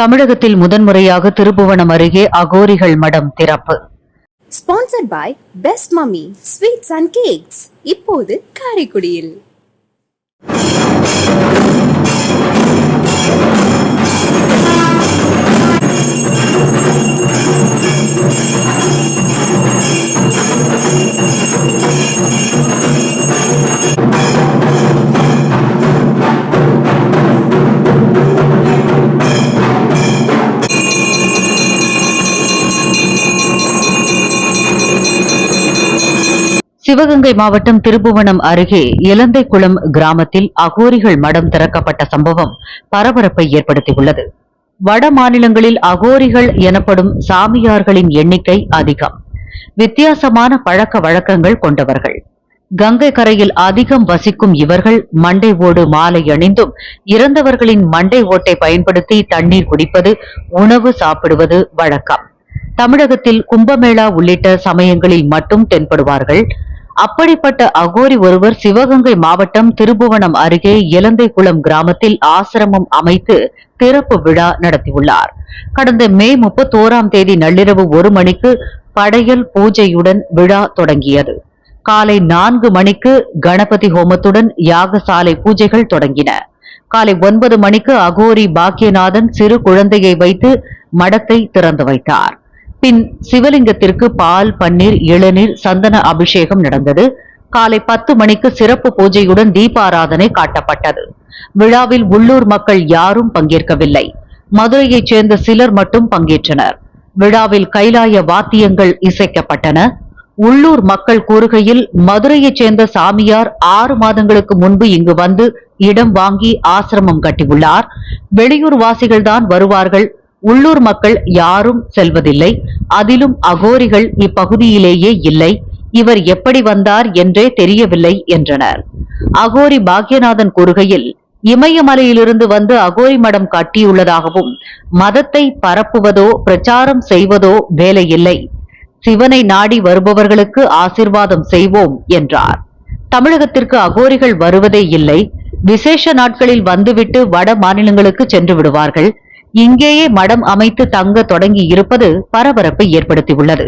தமிழகத்தில் முதன்முறையாக திருபுவனம் அருகே அகோரிகள் மடம் திறப்பு. Sponsored by best mummy sweets and cakes இப்போது காரைக்குடியில். சிவகங்கை மாவட்டம் திருப்புவனம் அருகே இலந்தைக்குளம் கிராமத்தில் அகோரிகள் மடம் திறக்கப்பட்ட சம்பவம் பரபரப்பை ஏற்படுத்தியுள்ளது. வட மாநிலங்களில் அகோரிகள் எனப்படும் சாமியார்களின் எண்ணிக்கை அதிகம். வித்தியாசமான பழக்க வழக்கங்கள் கொண்டவர்கள். கங்கை கரையில் அதிகம் வசிக்கும் இவர்கள் மண்டை ஓடு மாலை அணிந்தும் இறந்தவர்களின் மண்டை ஓட்டை பயன்படுத்தி தண்ணீர் குடிப்பது உணவு சாப்பிடுவது வழக்கம். தமிழகத்தில் கும்பமேளா உள்ளிட்ட சமயங்களில் மட்டும் தென்படுவார்கள் அப்படிப்பட்ட அகோரி ஒருவர் சிவகங்கை மாவட்டம் திருபுவனம் அருகே இலந்தைக்குளம் கிராமத்தில் ஆசிரமம் அமைத்து திறப்பு விழா நடத்தியுள்ளார். கடந்த மே முப்பத்தோராம் தேதி நள்ளிரவு ஒரு மணிக்கு படையல் பூஜையுடன் விழா தொடங்கியது. காலை நான்கு மணிக்கு கணபதி ஹோமத்துடன் யாகசாலை பூஜைகள் தொடங்கின. காலை ஒன்பது மணிக்கு அகோரி பாக்கியநாதன் சிறு குழந்தையை வைத்து மடத்தை திறந்து வைத்தார். பின் சிவலிங்கத்திற்கு பால் பன்னீர் இளநீர் சந்தன அபிஷேகம் நடந்தது. காலை பத்து மணிக்கு சிறப்பு பூஜையுடன் தீபாராதனை காட்டப்பட்டது. விழாவில் உள்ளூர் மக்கள் யாரும் பங்கேற்கவில்லை. மதுரையைச் சேர்ந்த சிலர் மட்டும் பங்கேற்றனர். விழாவில் கைலாய வாத்தியங்கள் இசைக்கப்பட்டன. உள்ளூர் மக்கள் கூறுகையில் மதுரையைச் சேர்ந்த சாமியார் ஆறு மாதங்களுக்கு முன்பு இங்கு வந்து இடம் வாங்கி ஆசிரமம் கட்டியுள்ளார். வெளியூர் வாசிகள்தான் வருவார்கள். உள்ளூர் மக்கள் யாரும் செல்வதில்லை. அதிலும் அகோரிகள் இப்பகுதியிலேயே இல்லை. இவர் எப்படி வந்தார் என்றே தெரியவில்லை என்றனர். அகோரி பாக்யநாதன் கூறுகையில் இமயமலையிலிருந்து வந்து அகோரி மடம் கட்டியுள்ளதாகவும் மதத்தை பரப்புவதோ பிரச்சாரம் செய்வதோ வேலையில்லை. சிவனை நாடி வருபவர்களுக்கு ஆசிர்வாதம் செய்வோம் என்றார். தமிழகத்திற்கு அகோரிகள் வருவதே இல்லை. விசேஷ நாட்களில் வந்துவிட்டு வட மாநிலங்களுக்கு சென்று விடுவார்கள். இங்கேயே மடம் அமைத்து தங்க தொடங்கி இருப்பது பரபரப்பை ஏற்படுத்தியுள்ளது.